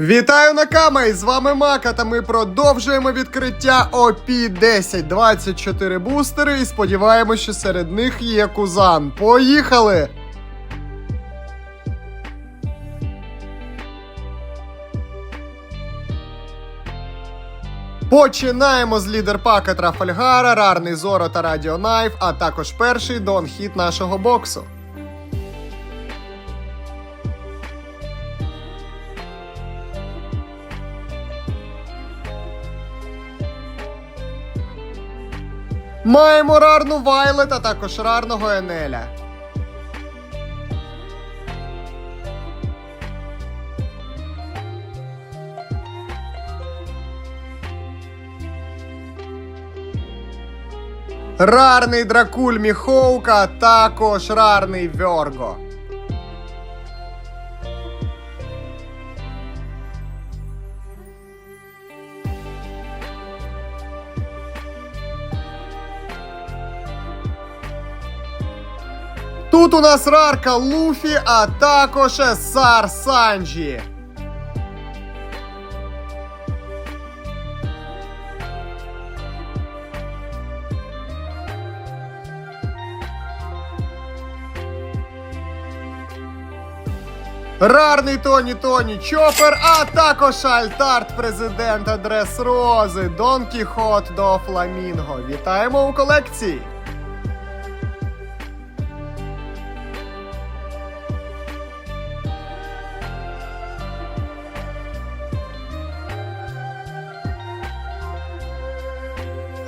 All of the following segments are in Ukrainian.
Вітаю Накамай! З вами Мака, та ми продовжуємо відкриття OP 10 24 бустери і сподіваємося, що серед них є Кузан. Поїхали! Починаємо з лідерпака Трафальгара, Рарний Зоро та Радіо Найф, а також перший дон-хіт нашого боксу. Маємо рарну Вайлет, а також рарного Енеля. Рарний дракуль Міхоука, також рарний Вьорго. Тут у нас рарка Луфі, а також Сар Санджі. Рарний Тоні Тоні Чопер, а також Альтарт президента Дрес Рози, Дон Кіхот до Фламінго. Вітаємо у колекції!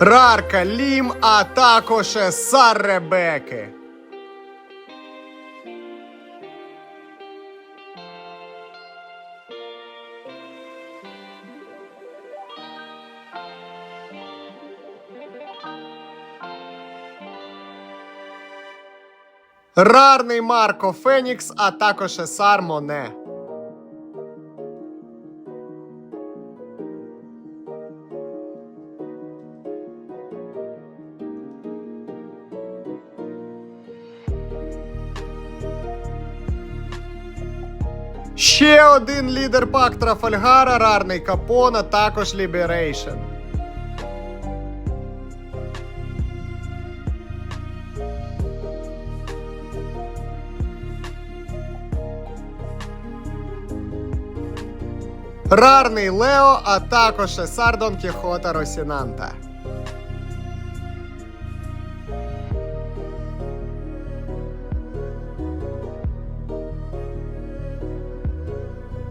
Рарка Лім, а також Сарребеки. Рарний Марко Фенікс, а також Есар Моне. Ще один лідер пак Трафальгара, рарний Капона, також Ліберейшн. Рарний Лео, а також Есар Дон Кіхота Росінанта.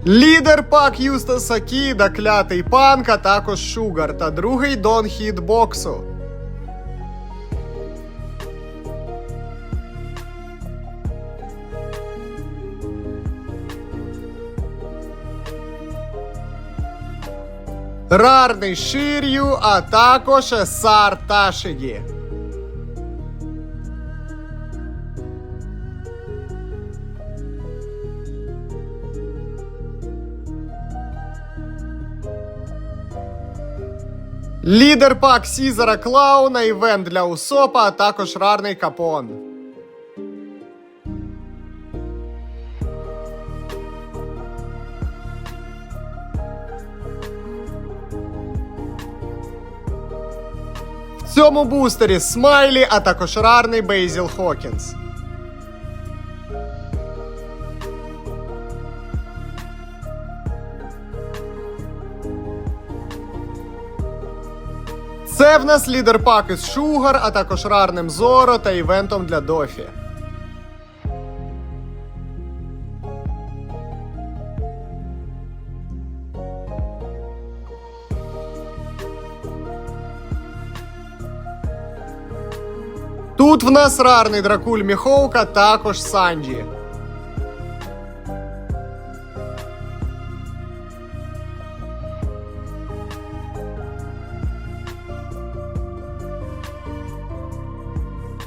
Лідер пак Юстаса Кіда, клятий панк, а також Шугар та другий Дон Хіт боксу. Рарний Шир'ю, а також Сар Ташигі. Лідер пак Сізера Клауна, івент для Усопа, а також рарний Капон. В цьому бустері Смайлі, а також рарний Бейзіл Хокінс. Це в нас лідер пак із Шугар, а також рарним Зоро та івентом для Дофі. Тут в нас рарний дракуль Міхоука, також Санджі.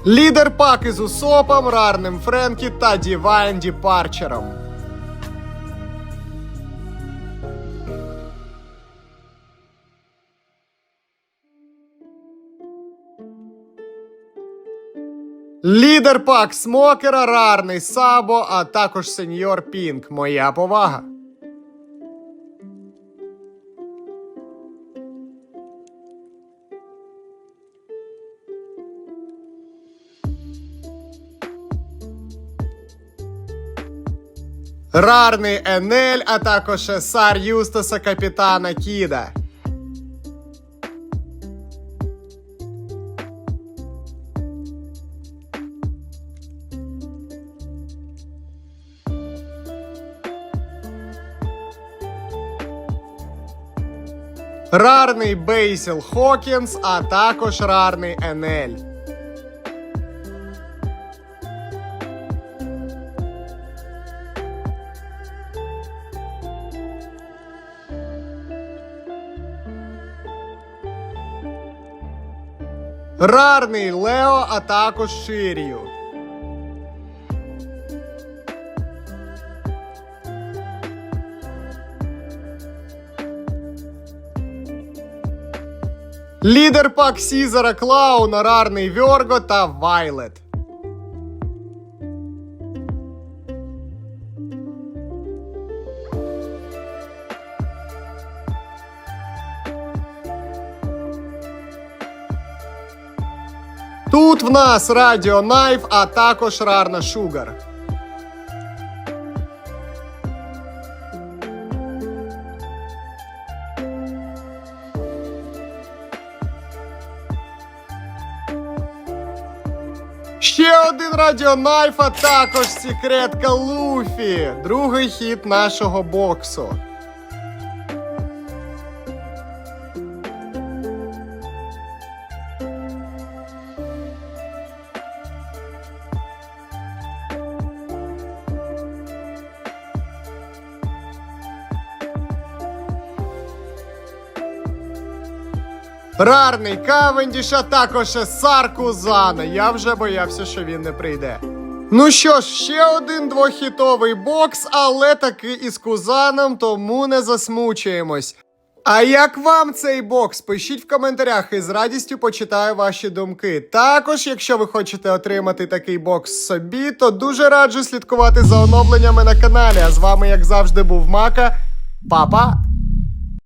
Лідер пак із Усопом, рарним Френкі та Дівайн Діпарчером. Лідер пак смокера, рарний Сабо, а також сеньор Пінк. Моя повага. Рарний Енель, а також Есар Юстаса Капітана Кіда. Рарний Бейсіл Хокінс, а також рарний Енель. Рарний Лео, а також Ширію. Лідер пак Сізера Клауна, Рарний Вьорго та Вайлет. Тут в нас Радіо Найф, а також Рарна Шугар. Ще один Радіо Найф, а також секретка Луфі. Другий хід нашого боксу. Рарний Кавендіш, а також Есар Кузана. Я вже боявся, що він не прийде. Ну що ж, ще один двохітовий бокс, але таки із Кузаном, тому не засмучуємось. А як вам цей бокс? Пишіть в коментарях і з радістю почитаю ваші думки. Також, якщо ви хочете отримати такий бокс собі, то дуже раджу слідкувати за оновленнями на каналі. А з вами, як завжди, був Мака. Па-па!